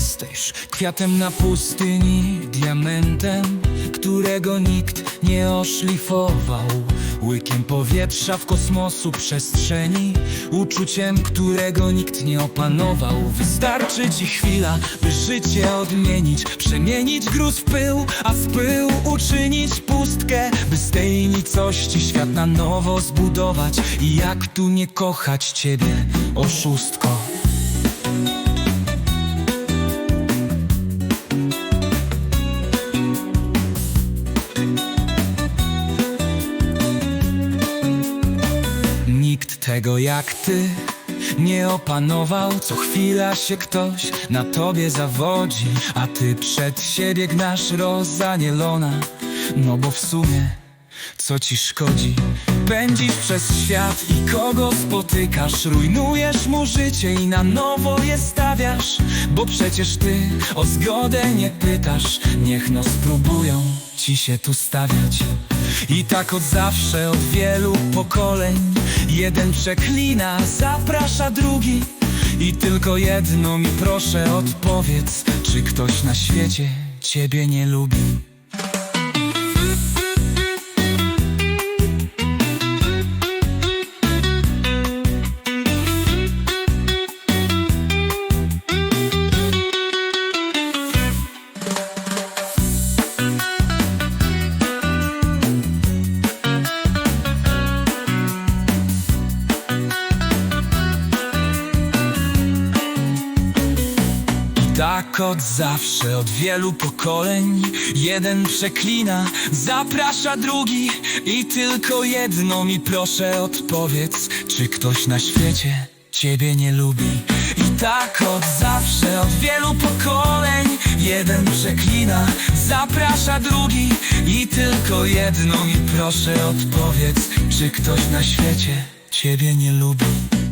Spójrz, kwiatem na pustyni, diamentem, którego nikt nie oszlifował. Łykiem powietrza w kosmosu przestrzeni, uczuciem, którego nikt nie opanował. Wystarczy ci chwila, by życie odmienić, przemienić gruz w pył, a z pyłu uczynić pustkę, by z tej nicości świat na nowo zbudować. I jak tu nie kochać ciebie, oszustko? Tego jak ty. Nie opanował Co chwila się ktoś na tobie zawodzi A ty przed siebie gnasz rozanielona. No bo w sumie co ci szkodzi? Pędzisz przez świat i kogo spotykasz? Rujnujesz mu życie i na nowo je stawiasz Bo przecież ty o zgodę nie pytasz. Niech no spróbują ci się tu stawiać. I tak od zawsze, od wielu pokoleń. Jeden przeklina, zaprasza drugi. I tylko jedno mi proszę odpowiedz. Czy ktoś na świecie ciebie nie lubi? Tak od zawsze, od wielu pokoleń Jeden przeklina, zaprasza drugi I tylko jedno mi proszę odpowiedz Czy ktoś na świecie ciebie nie lubi? I tak od zawsze, od wielu pokoleń Jeden przeklina, zaprasza drugi I tylko jedno mi proszę odpowiedz Czy ktoś na świecie ciebie nie lubi?